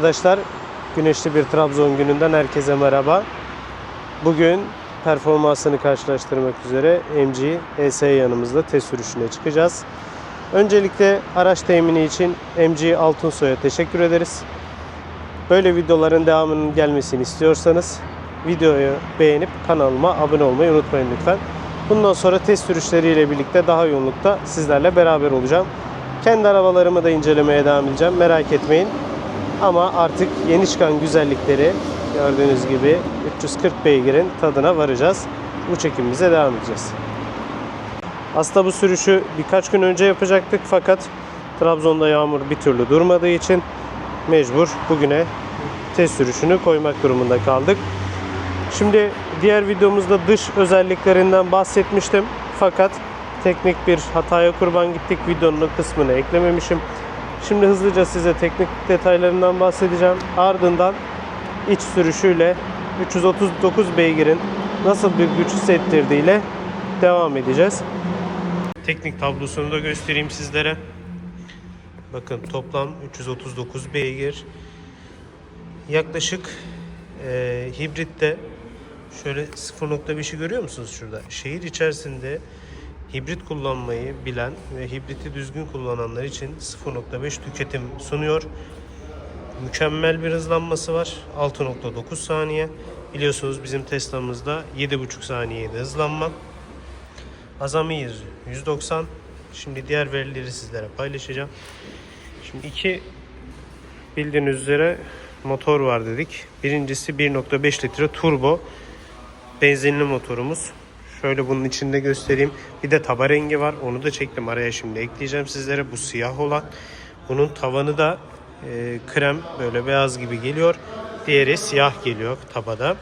Arkadaşlar güneşli bir Trabzon gününden herkese merhaba. Bugün performansını karşılaştırmak üzere MG ES yanımızda test sürüşüne çıkacağız. Öncelikle araç temini için MG Altunsoy'a teşekkür ederiz. Böyle videoların devamının gelmesini istiyorsanız videoyu beğenip kanalıma abone olmayı unutmayın lütfen. Bundan sonra test sürüşleriyle birlikte daha yoğunlukta sizlerle beraber olacağım. Kendi arabalarımı da incelemeye devam edeceğim. Merak etmeyin. Ama artık yeni çıkan güzellikleri gördüğünüz gibi 340 beygirin tadına varacağız. Bu çekimimize devam edeceğiz. Aslında bu sürüşü birkaç gün önce yapacaktık fakat Trabzon'da yağmur bir türlü durmadığı için mecbur bugüne test sürüşünü koymak durumunda kaldık. Şimdi diğer videomuzda dış özelliklerinden bahsetmiştim. Fakat teknik bir hataya kurban gittik. Videonun kısmını eklememişim. Şimdi hızlıca size teknik detaylarından bahsedeceğim. Ardından iç sürüşüyle 339 beygirin nasıl bir güç hissettirdiğiyle devam edeceğiz. Teknik tablosunu da göstereyim sizlere. Bakın toplam 339 beygir. Yaklaşık e, hibritte şöyle 0.5'i görüyor musunuz şurada? Şehir içerisinde hibrit kullanmayı bilen ve hibriti düzgün kullananlar için 0.5 tüketim sunuyor. Mükemmel bir hızlanması var. 6.9 saniye. Biliyorsunuz bizim Tesla'mızda 7.5 saniyeydi hızlanma. Azami 100, 190. Şimdi diğer verileri sizlere paylaşacağım. Şimdi iki bildiğiniz üzere motor var dedik. Birincisi 1.5 litre turbo benzinli motorumuz. Şöyle bunun içinde göstereyim. Bir de taba rengi var. Onu da çektim araya şimdi ekleyeceğim sizlere. Bu siyah olan. Bunun tavanı da e, krem böyle beyaz gibi geliyor. Diğeri siyah geliyor tabada.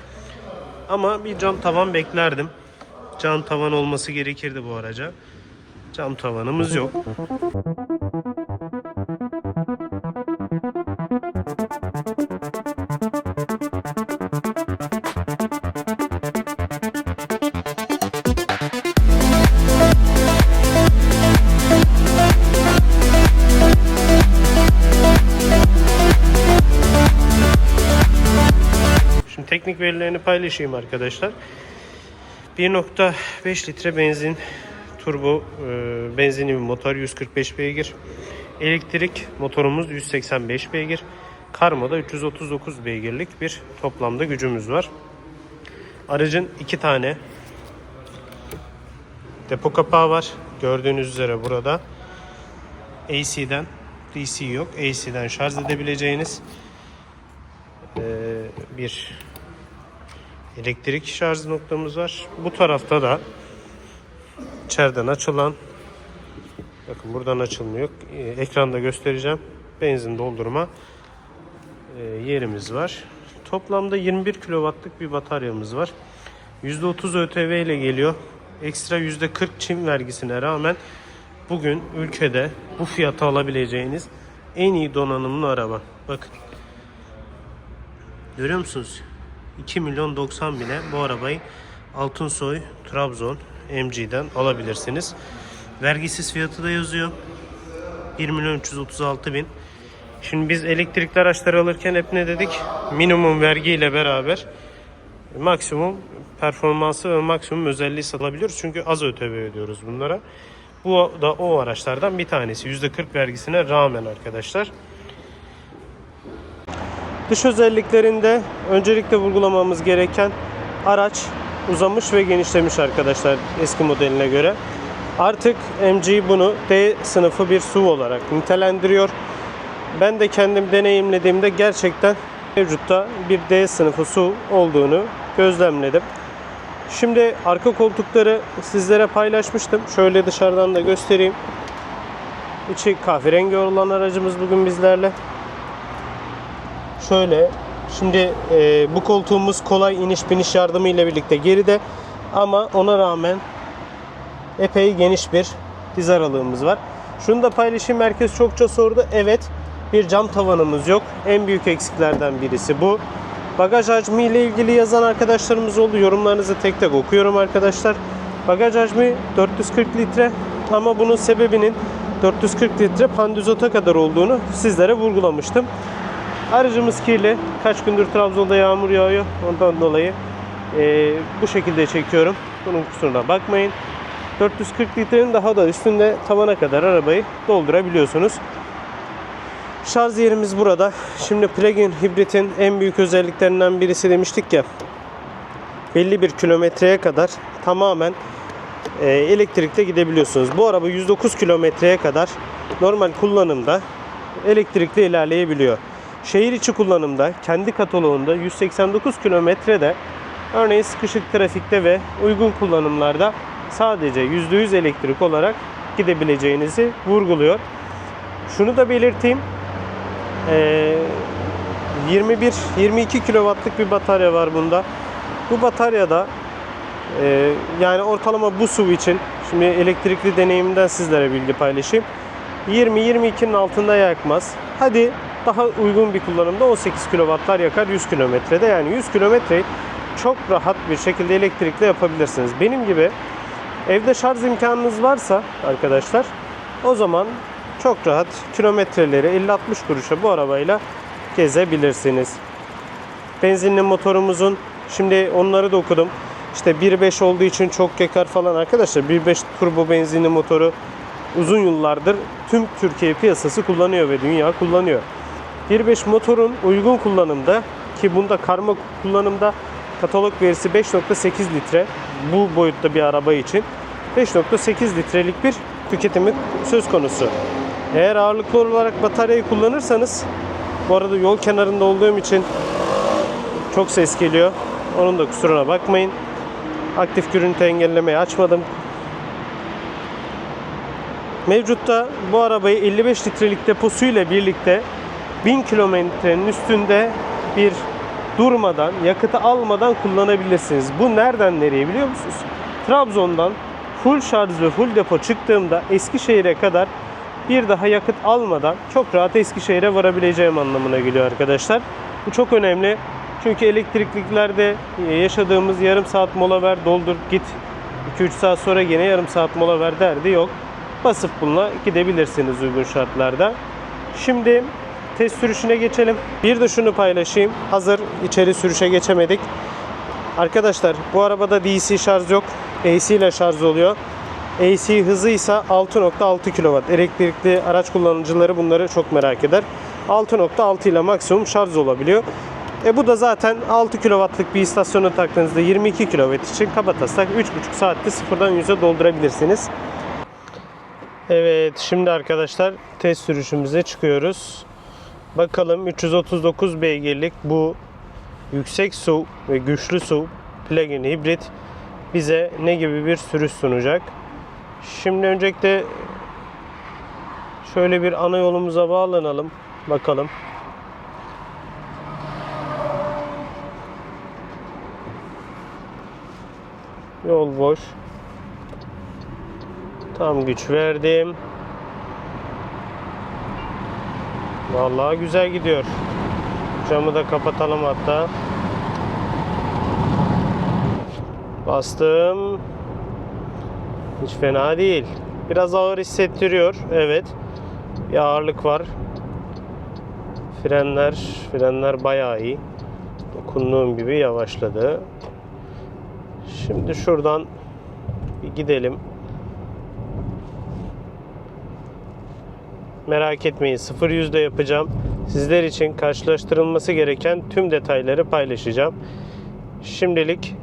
Ama bir cam tavan beklerdim. Cam tavan olması gerekirdi bu araca. Cam tavanımız yok. Paylaşayım arkadaşlar. 1.5 litre benzin turbo e, benzinli bir motor 145 beygir. Elektrik motorumuz 185 beygir. Karmada 339 beygirlik bir toplamda gücümüz var. Aracın iki tane depo kapağı var. Gördüğünüz üzere burada AC'den DC yok. AC'den şarj edebileceğiniz e, bir elektrik şarj noktamız var. Bu tarafta da içeriden açılan bakın buradan açılmıyor. Ee, Ekranda göstereceğim. Benzin doldurma e, yerimiz var. Toplamda 21 kW'lık bir bataryamız var. %30 ÖTV ile geliyor. Ekstra %40 Çin vergisine rağmen bugün ülkede bu fiyata alabileceğiniz en iyi donanımlı araba. Bakın. Görüyor musunuz? 2 milyon 90 bine bu arabayı Altınsoy Trabzon MG'den alabilirsiniz. Vergisiz fiyatı da yazıyor. 1 milyon 336 bin. Şimdi biz elektrikli araçlar alırken hep ne dedik? Minimum vergi ile beraber maksimum performansı ve maksimum özelliği satabiliyoruz. Çünkü az ÖTV ödüyoruz bunlara. Bu da o araçlardan bir tanesi. %40 vergisine rağmen arkadaşlar. Dış özelliklerinde öncelikle vurgulamamız gereken araç uzamış ve genişlemiş arkadaşlar eski modeline göre. Artık MG bunu D sınıfı bir SUV olarak nitelendiriyor. Ben de kendim deneyimlediğimde gerçekten mevcutta bir D sınıfı SUV olduğunu gözlemledim. Şimdi arka koltukları sizlere paylaşmıştım. Şöyle dışarıdan da göstereyim. İçi kahverengi olan aracımız bugün bizlerle. Şöyle şimdi e, bu koltuğumuz kolay iniş biniş yardımı ile birlikte geride ama ona rağmen epey geniş bir diz aralığımız var. Şunu da paylaşayım herkes çokça sordu. Evet bir cam tavanımız yok. En büyük eksiklerden birisi bu. Bagaj hacmi ile ilgili yazan arkadaşlarımız oldu. Yorumlarınızı tek tek okuyorum arkadaşlar. Bagaj hacmi 440 litre ama bunun sebebinin 440 litre pandizota kadar olduğunu sizlere vurgulamıştım. Aracımız kirli. Kaç gündür Trabzon'da yağmur yağıyor. Ondan dolayı e, bu şekilde çekiyorum. Bunun kusuruna bakmayın. 440 litrenin daha da üstünde tavana kadar arabayı doldurabiliyorsunuz. Şarj yerimiz burada. Şimdi plug-in hibritin en büyük özelliklerinden birisi demiştik ya. Belli bir kilometreye kadar tamamen e, elektrikte gidebiliyorsunuz. Bu araba 109 kilometreye kadar normal kullanımda elektrikli ilerleyebiliyor. Şehir içi kullanımda kendi kataloğunda 189 kilometrede örneğin sıkışık trafikte ve uygun kullanımlarda sadece %100 elektrik olarak gidebileceğinizi vurguluyor. Şunu da belirteyim. Ee, 21-22 kW'lık bir batarya var bunda. Bu bataryada e, yani ortalama bu SUV için şimdi elektrikli deneyimimden sizlere bilgi paylaşayım. 20-22'nin altında yakmaz. Hadi daha uygun bir kullanımda 18 kW'lar yakar 100 kilometrede. Yani 100 kilometreyi çok rahat bir şekilde elektrikle yapabilirsiniz. Benim gibi evde şarj imkanınız varsa arkadaşlar o zaman çok rahat kilometreleri 50-60 kuruşa bu arabayla gezebilirsiniz. Benzinli motorumuzun şimdi onları da okudum. İşte 1.5 olduğu için çok yakar falan arkadaşlar. 1.5 turbo benzinli motoru uzun yıllardır tüm Türkiye piyasası kullanıyor ve dünya kullanıyor. 1.5 motorun uygun kullanımda ki bunda karma kullanımda katalog verisi 5.8 litre bu boyutta bir araba için 5.8 litrelik bir tüketimi söz konusu. Eğer ağırlıklı olarak bataryayı kullanırsanız bu arada yol kenarında olduğum için çok ses geliyor. Onun da kusuruna bakmayın. Aktif görüntü engellemeyi açmadım. Mevcutta bu arabayı 55 litrelik deposuyla birlikte 1000 kilometrenin üstünde bir durmadan, yakıtı almadan kullanabilirsiniz. Bu nereden nereye biliyor musunuz? Trabzon'dan full şarj ve full depo çıktığımda Eskişehir'e kadar bir daha yakıt almadan çok rahat Eskişehir'e varabileceğim anlamına geliyor arkadaşlar. Bu çok önemli. Çünkü elektrikliklerde yaşadığımız yarım saat mola ver doldur git 2-3 saat sonra gene yarım saat mola ver derdi yok. Basıp bununla gidebilirsiniz uygun şartlarda. Şimdi test sürüşüne geçelim. Bir de şunu paylaşayım. Hazır içeri sürüşe geçemedik. Arkadaşlar bu arabada DC şarj yok. AC ile şarj oluyor. AC hızı ise 6.6 kW. Elektrikli araç kullanıcıları bunları çok merak eder. 6.6 ile maksimum şarj olabiliyor. E bu da zaten 6 kW'lık bir istasyona taktığınızda 22 kW için kabataslak 3.5 saatte sıfırdan 100'e doldurabilirsiniz. Evet şimdi arkadaşlar test sürüşümüze çıkıyoruz. Bakalım 339 beygirlik bu yüksek su ve güçlü su plug-in hibrit bize ne gibi bir sürüş sunacak. Şimdi öncelikle şöyle bir ana yolumuza bağlanalım. Bakalım. Yol boş. Tam güç verdim. Vallahi güzel gidiyor. Camı da kapatalım hatta. Bastım. Hiç fena değil. Biraz ağır hissettiriyor. Evet. Bir ağırlık var. Frenler, frenler bayağı iyi. Dokunduğum gibi yavaşladı. Şimdi şuradan bir gidelim. Merak etmeyin 0 yüzde yapacağım. Sizler için karşılaştırılması gereken tüm detayları paylaşacağım. Şimdilik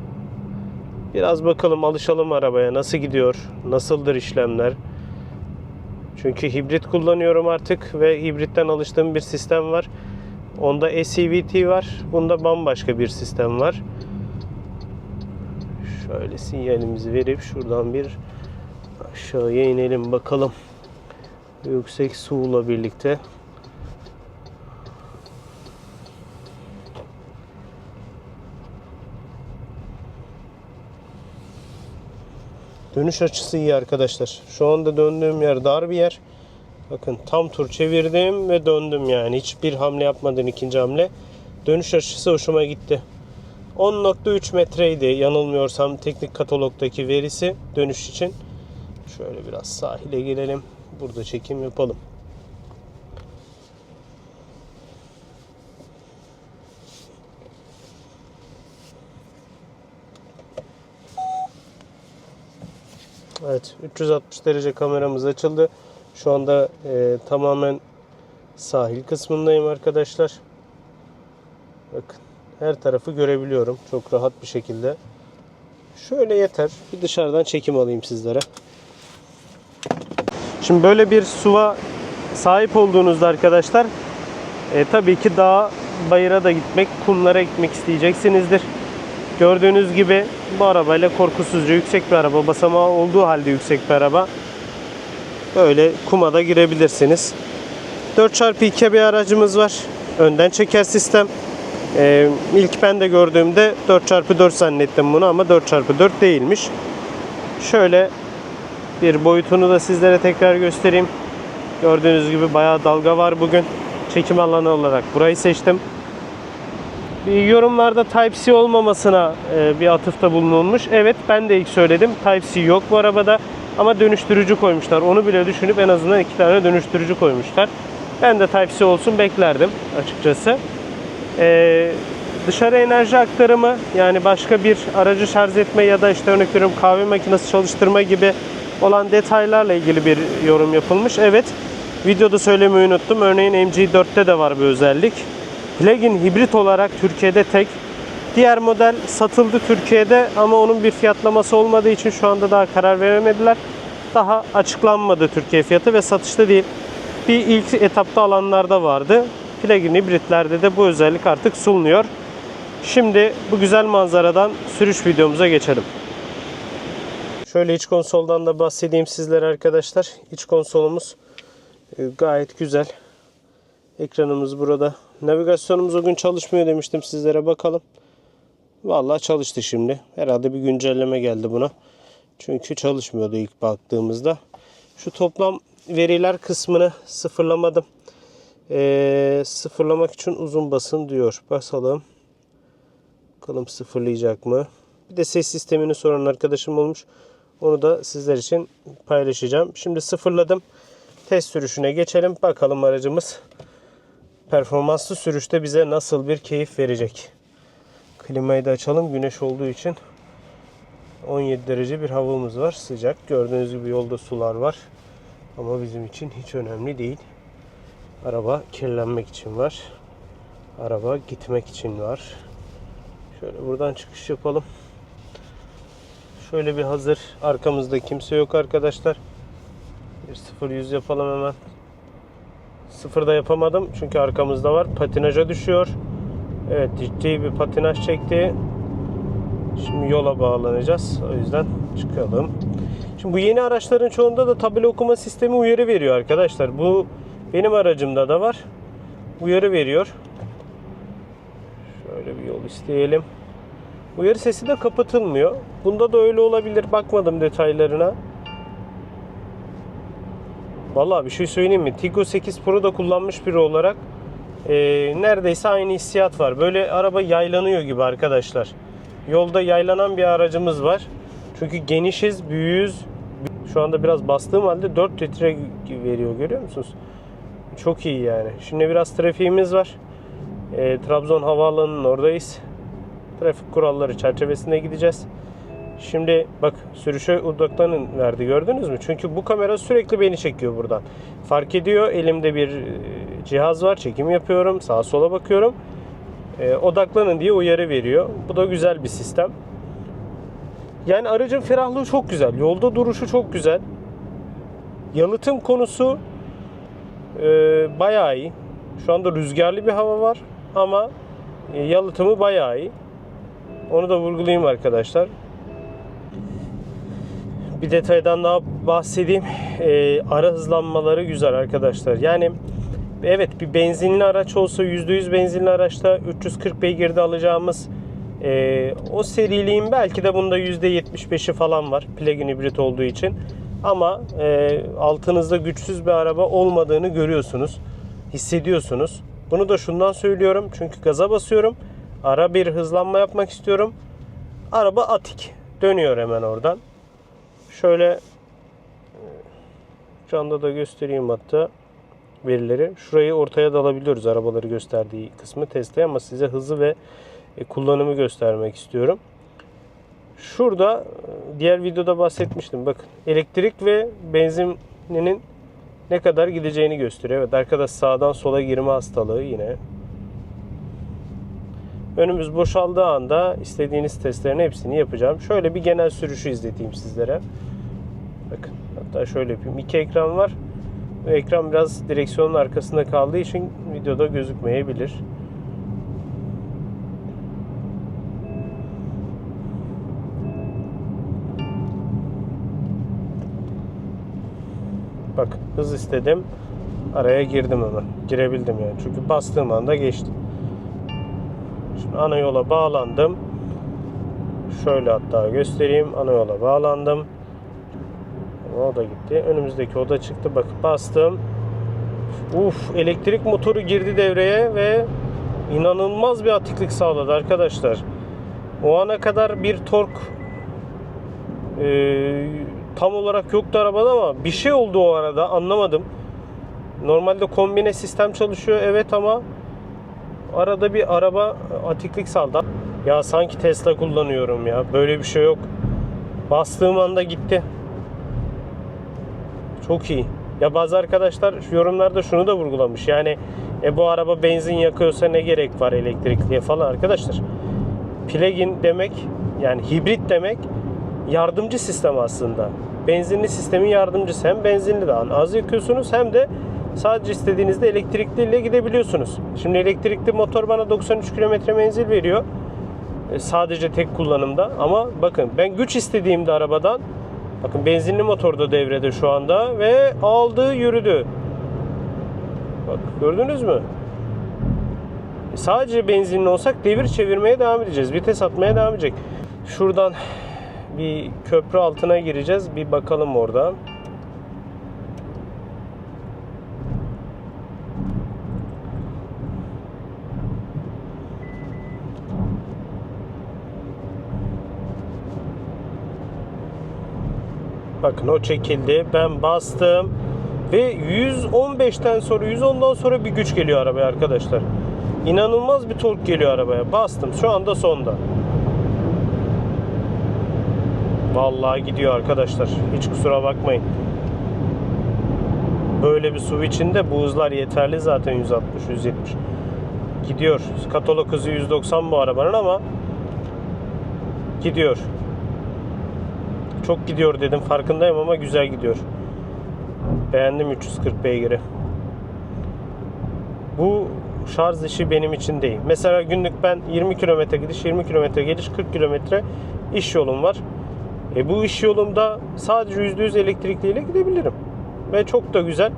biraz bakalım alışalım arabaya nasıl gidiyor, nasıldır işlemler. Çünkü hibrit kullanıyorum artık ve hibritten alıştığım bir sistem var. Onda SCVT var. Bunda bambaşka bir sistem var. Şöyle sinyalimizi verip şuradan bir aşağıya inelim bakalım. Yüksek suğla birlikte. Dönüş açısı iyi arkadaşlar. Şu anda döndüğüm yer dar bir yer. Bakın tam tur çevirdim ve döndüm yani. Hiçbir hamle yapmadan ikinci hamle. Dönüş açısı hoşuma gitti. 10.3 metreydi yanılmıyorsam teknik katalogdaki verisi dönüş için. Şöyle biraz sahile girelim burada çekim yapalım. Evet 360 derece kameramız açıldı. Şu anda e, tamamen sahil kısmındayım arkadaşlar. Bakın her tarafı görebiliyorum çok rahat bir şekilde. Şöyle yeter. Bir dışarıdan çekim alayım sizlere. Şimdi böyle bir suva sahip olduğunuzda arkadaşlar e, tabii ki dağa bayıra da gitmek, kumlara gitmek isteyeceksinizdir. Gördüğünüz gibi bu arabayla korkusuzca yüksek bir araba, basamağı olduğu halde yüksek bir araba. Böyle kuma da girebilirsiniz. 4x2 bir aracımız var. Önden çeker sistem. Ee, ilk ben de gördüğümde 4x4 zannettim bunu ama 4x4 değilmiş. Şöyle bir boyutunu da sizlere tekrar göstereyim. Gördüğünüz gibi bayağı dalga var bugün. Çekim alanı olarak burayı seçtim. Bir yorumlarda Type-C olmamasına e, bir atıfta bulunulmuş. Evet ben de ilk söyledim. Type-C yok bu arabada ama dönüştürücü koymuşlar. Onu bile düşünüp en azından iki tane dönüştürücü koymuşlar. Ben de Type-C olsun beklerdim açıkçası. Ee, dışarı enerji aktarımı yani başka bir aracı şarj etme ya da işte örnek veriyorum kahve makinesi çalıştırma gibi olan detaylarla ilgili bir yorum yapılmış. Evet videoda söylemeyi unuttum. Örneğin MG4'te de var bir özellik. Plug-in hibrit olarak Türkiye'de tek. Diğer model satıldı Türkiye'de ama onun bir fiyatlaması olmadığı için şu anda daha karar veremediler. Daha açıklanmadı Türkiye fiyatı ve satışta değil. Bir ilk etapta alanlarda vardı. Plug-in hibritlerde de bu özellik artık sunuluyor. Şimdi bu güzel manzaradan sürüş videomuza geçelim. Şöyle iç konsoldan da bahsedeyim sizlere arkadaşlar. İç konsolumuz e, gayet güzel. Ekranımız burada. Navigasyonumuz o gün çalışmıyor demiştim sizlere bakalım. Vallahi çalıştı şimdi. Herhalde bir güncelleme geldi buna. Çünkü çalışmıyordu ilk baktığımızda. Şu toplam veriler kısmını sıfırlamadım. Ee, sıfırlamak için uzun basın diyor. Basalım. Bakalım sıfırlayacak mı? Bir de ses sistemini soran arkadaşım olmuş. Onu da sizler için paylaşacağım. Şimdi sıfırladım. Test sürüşüne geçelim. Bakalım aracımız performanslı sürüşte bize nasıl bir keyif verecek. Klimayı da açalım. Güneş olduğu için 17 derece bir havamız var. Sıcak. Gördüğünüz gibi yolda sular var. Ama bizim için hiç önemli değil. Araba kirlenmek için var. Araba gitmek için var. Şöyle buradan çıkış yapalım. Şöyle bir hazır. Arkamızda kimse yok arkadaşlar. Bir 0 100 yapalım hemen. Sıfırda yapamadım çünkü arkamızda var. Patinaja düşüyor. Evet ciddi bir patinaj çekti. Şimdi yola bağlanacağız. O yüzden çıkalım. Şimdi bu yeni araçların çoğunda da tabela okuma sistemi uyarı veriyor arkadaşlar. Bu benim aracımda da var. Uyarı veriyor. Şöyle bir yol isteyelim. Uyarı sesi de kapatılmıyor. Bunda da öyle olabilir. Bakmadım detaylarına. Vallahi bir şey söyleyeyim mi? Tiggo 8 Pro'da kullanmış biri olarak e, neredeyse aynı hissiyat var. Böyle araba yaylanıyor gibi arkadaşlar. Yolda yaylanan bir aracımız var. Çünkü genişiz, büyüğüz. Şu anda biraz bastığım halde 4 litre veriyor görüyor musunuz? Çok iyi yani. Şimdi biraz trafiğimiz var. E, Trabzon Havaalanı'nın oradayız. Trafik kuralları çerçevesinde gideceğiz. Şimdi bak sürüşe odaklanın verdi gördünüz mü? Çünkü bu kamera sürekli beni çekiyor buradan. Fark ediyor elimde bir e, cihaz var çekim yapıyorum sağa sola bakıyorum. E, odaklanın diye uyarı veriyor. Bu da güzel bir sistem. Yani aracın ferahlığı çok güzel. Yolda duruşu çok güzel. Yalıtım konusu e, bayağı iyi. Şu anda rüzgarlı bir hava var ama e, yalıtımı bayağı iyi. Onu da vurgulayayım arkadaşlar. Bir detaydan daha bahsedeyim. E, ara hızlanmaları güzel arkadaşlar. Yani evet bir benzinli araç olsa %100 benzinli araçta 340 beygirde alacağımız e, o seriliğin belki de bunda %75'i falan var plug-in hibrit olduğu için. Ama e, altınızda güçsüz bir araba olmadığını görüyorsunuz. Hissediyorsunuz. Bunu da şundan söylüyorum. Çünkü gaza basıyorum. Ara bir hızlanma yapmak istiyorum. Araba atik. Dönüyor hemen oradan. Şöyle e, şu anda da göstereyim hatta verileri. Şurayı ortaya da alabiliyoruz arabaları gösterdiği kısmı Tesla ama size hızı ve e, kullanımı göstermek istiyorum. Şurada e, diğer videoda bahsetmiştim. Bakın elektrik ve benzininin ne kadar gideceğini gösteriyor. Evet arkadaş sağdan sola girme hastalığı yine. Önümüz boşaldığı anda istediğiniz testlerin hepsini yapacağım. Şöyle bir genel sürüşü izleteyim sizlere. Bakın hatta şöyle yapayım. İki ekran var. Ekran biraz direksiyonun arkasında kaldığı için videoda gözükmeyebilir. Bak hız istedim. Araya girdim hemen. Girebildim yani. Çünkü bastığım anda geçti. Şimdi ana yola bağlandım. Şöyle hatta göstereyim. Ana yola bağlandım. O da gitti. Önümüzdeki oda çıktı. Bak bastım. Uf elektrik motoru girdi devreye ve inanılmaz bir atiklik sağladı arkadaşlar. O ana kadar bir tork e, tam olarak yoktu arabada ama bir şey oldu o arada anlamadım. Normalde kombine sistem çalışıyor evet ama arada bir araba atiklik saldı. Ya sanki Tesla kullanıyorum ya. Böyle bir şey yok. Bastığım anda gitti. Çok iyi. Ya bazı arkadaşlar yorumlarda şunu da vurgulamış. Yani e bu araba benzin yakıyorsa ne gerek var elektrikliye falan arkadaşlar. Plug-in demek yani hibrit demek yardımcı sistem aslında. Benzinli sistemin yardımcısı. Hem benzinli daha az yakıyorsunuz hem de sadece istediğinizde elektrikliyle gidebiliyorsunuz. Şimdi elektrikli motor bana 93 km menzil veriyor. E, sadece tek kullanımda. Ama bakın ben güç istediğimde arabadan bakın benzinli motor da devrede şu anda ve aldı yürüdü. Bak gördünüz mü? E, Sadece benzinli olsak devir çevirmeye devam edeceğiz. Vites atmaya devam edecek. Şuradan bir köprü altına gireceğiz. Bir bakalım oradan. Bakın o çekildi. Ben bastım. Ve 115'ten sonra 110'dan sonra bir güç geliyor arabaya arkadaşlar. İnanılmaz bir tork geliyor arabaya. Bastım. Şu anda sonda. Vallahi gidiyor arkadaşlar. Hiç kusura bakmayın. Böyle bir SUV içinde bu hızlar yeterli zaten 160 170. Gidiyor. Katalog hızı 190 bu arabanın ama gidiyor. Çok gidiyor dedim farkındayım ama güzel gidiyor. Beğendim 340 beygiri. Bu şarj işi benim için değil. Mesela günlük ben 20 kilometre gidiş, 20 kilometre geliş, 40 kilometre iş yolum var. E bu iş yolumda sadece %100 elektrikliyle gidebilirim. Ve çok da güzel.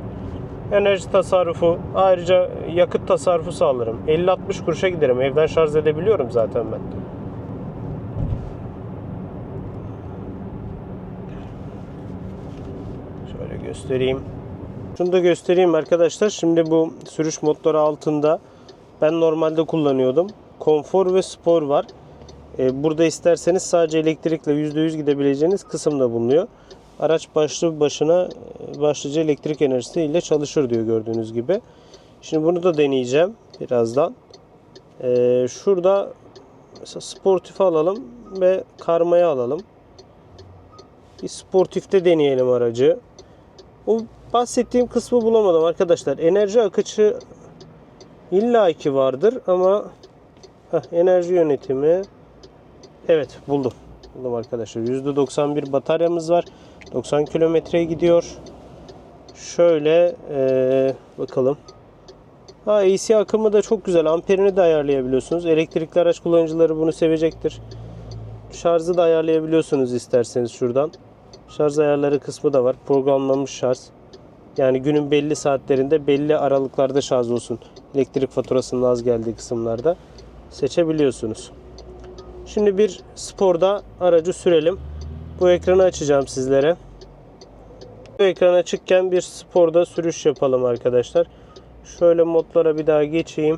Enerji tasarrufu, ayrıca yakıt tasarrufu sağlarım. 50-60 kuruşa giderim. Evden şarj edebiliyorum zaten ben. Şöyle göstereyim. Şunu da göstereyim arkadaşlar. Şimdi bu sürüş modları altında ben normalde kullanıyordum. Konfor ve spor var. Ee, Burada isterseniz sadece elektrikle %100 gidebileceğiniz kısım da bulunuyor. Araç başlı başına e, başlıca elektrik enerjisi ile çalışır diyor gördüğünüz gibi. Şimdi bunu da deneyeceğim birazdan. Ee, şurada mesela sportif alalım ve karmayı alalım. Bir sportifte deneyelim aracı. O bahsettiğim kısmı bulamadım arkadaşlar. Enerji akışı illaki vardır ama heh, enerji yönetimi Evet buldum. Buldum arkadaşlar. %91 bataryamız var. 90 kilometreye gidiyor. Şöyle eee, bakalım. Ha AC akımı da çok güzel. Amperini de ayarlayabiliyorsunuz. Elektrikli araç kullanıcıları bunu sevecektir. Şarjı da ayarlayabiliyorsunuz isterseniz şuradan. Şarj ayarları kısmı da var. Programlanmış şarj. Yani günün belli saatlerinde belli aralıklarda şarj olsun. Elektrik faturasının az geldiği kısımlarda seçebiliyorsunuz. Şimdi bir sporda aracı sürelim. Bu ekranı açacağım sizlere. Bu ekran açıkken bir sporda sürüş yapalım arkadaşlar. Şöyle modlara bir daha geçeyim.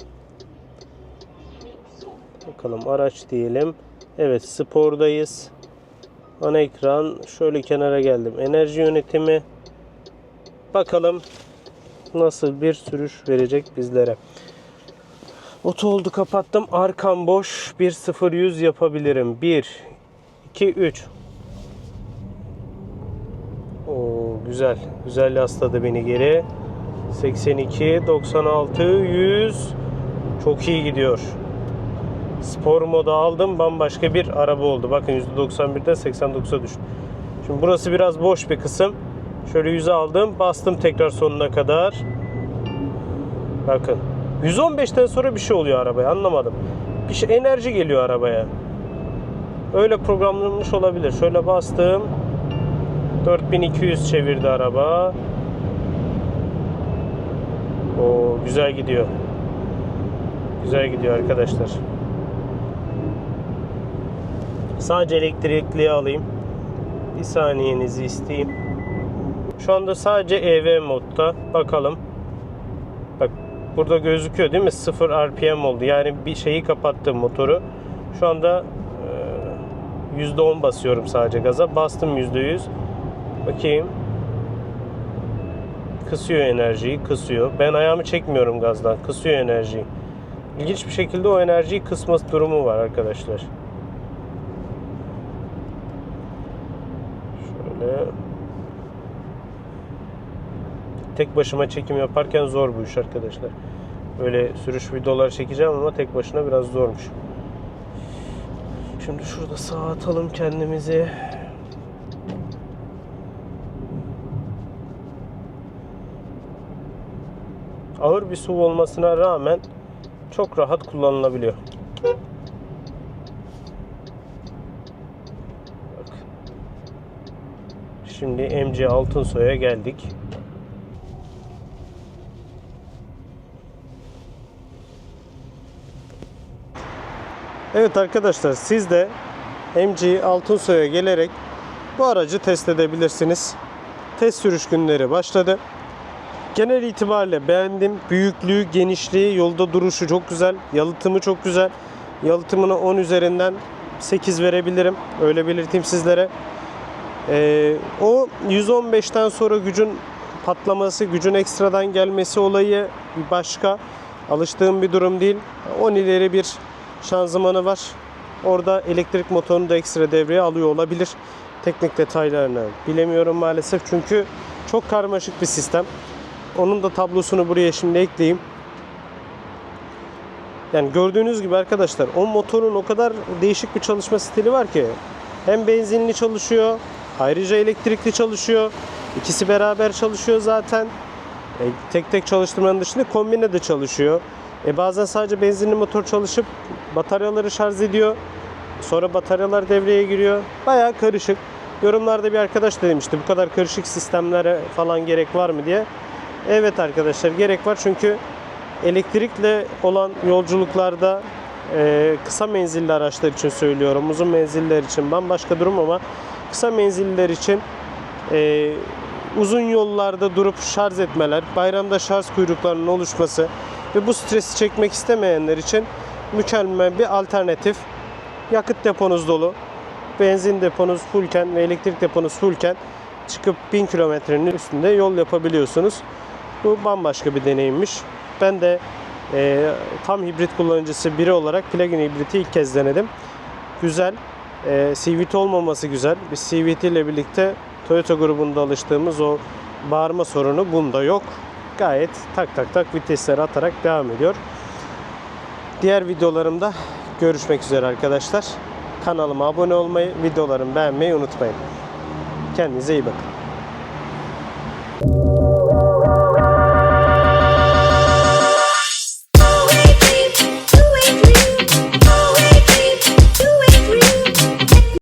Bakalım araç diyelim. Evet spordayız. Ana ekran. Şöyle kenara geldim. Enerji yönetimi. Bakalım nasıl bir sürüş verecek bizlere. Oto oldu kapattım. Arkam boş. 1 0 100 yapabilirim. 1 2 3 Oo güzel. Güzel yasladı beni geri. 82 96 100 çok iyi gidiyor. Spor moda aldım. Bambaşka bir araba oldu. Bakın %91'den 89'a düştü. Şimdi burası biraz boş bir kısım. Şöyle 100'e aldım. Bastım tekrar sonuna kadar. Bakın. 115'ten sonra bir şey oluyor arabaya. Anlamadım. Bir şey enerji geliyor arabaya. Öyle programlanmış olabilir. Şöyle bastım. 4200 çevirdi araba. O güzel gidiyor. Güzel gidiyor arkadaşlar. Sadece elektrikli alayım. Bir saniyenizi isteyeyim. Şu anda sadece EV modda. Bakalım. Bak burada gözüküyor değil mi? 0 RPM oldu. Yani bir şeyi kapattım motoru. Şu anda e, %10 basıyorum sadece gaza. Bastım %100. Bakayım. Kısıyor enerjiyi, kısıyor. Ben ayağımı çekmiyorum gazdan. Kısıyor enerjiyi. İlginç bir şekilde o enerjiyi kısması durumu var arkadaşlar. Şöyle tek başıma çekim yaparken zor bu iş arkadaşlar. Böyle sürüş videolar çekeceğim ama tek başına biraz zormuş. Şimdi şurada sağa atalım kendimizi. Ağır bir SUV olmasına rağmen çok rahat kullanılabiliyor. Şimdi MC Altınsoy'a geldik. Evet arkadaşlar siz de MG Altınsoy'a gelerek bu aracı test edebilirsiniz. Test sürüş günleri başladı. Genel itibariyle beğendim. Büyüklüğü, genişliği, yolda duruşu çok güzel. Yalıtımı çok güzel. Yalıtımına 10 üzerinden 8 verebilirim. Öyle belirteyim sizlere. Ee, o 115'ten sonra gücün patlaması, gücün ekstradan gelmesi olayı başka. Alıştığım bir durum değil. 10 ileri bir şanzımanı var. Orada elektrik motorunu da ekstra devreye alıyor olabilir. Teknik detaylarını bilemiyorum maalesef çünkü çok karmaşık bir sistem. Onun da tablosunu buraya şimdi ekleyeyim. Yani gördüğünüz gibi arkadaşlar o motorun o kadar değişik bir çalışma stili var ki hem benzinli çalışıyor, ayrıca elektrikli çalışıyor. İkisi beraber çalışıyor zaten. E, tek tek çalıştırmanın dışında kombine de çalışıyor. E, bazen sadece benzinli motor çalışıp bataryaları şarj ediyor. Sonra bataryalar devreye giriyor. Bayağı karışık. Yorumlarda bir arkadaş da demişti bu kadar karışık sistemlere falan gerek var mı diye. Evet arkadaşlar gerek var çünkü elektrikle olan yolculuklarda e, kısa menzilli araçlar için söylüyorum. Uzun menziller için bambaşka durum ama kısa menziller için e, uzun yollarda durup şarj etmeler, bayramda şarj kuyruklarının oluşması ve bu stresi çekmek istemeyenler için mükemmel bir alternatif. Yakıt deponuz dolu, benzin deponuz fullken ve elektrik deponuz fullken çıkıp 1000 kilometrenin üstünde yol yapabiliyorsunuz. Bu bambaşka bir deneyimmiş. Ben de e, tam hibrit kullanıcısı biri olarak plug-in hibriti ilk kez denedim. Güzel. E, CVT olmaması güzel. Biz CVT ile birlikte Toyota grubunda alıştığımız o bağırma sorunu bunda yok. Gayet tak tak tak vitesleri atarak devam ediyor. Diğer videolarımda görüşmek üzere arkadaşlar. Kanalıma abone olmayı, videolarımı beğenmeyi unutmayın. Kendinize iyi bakın.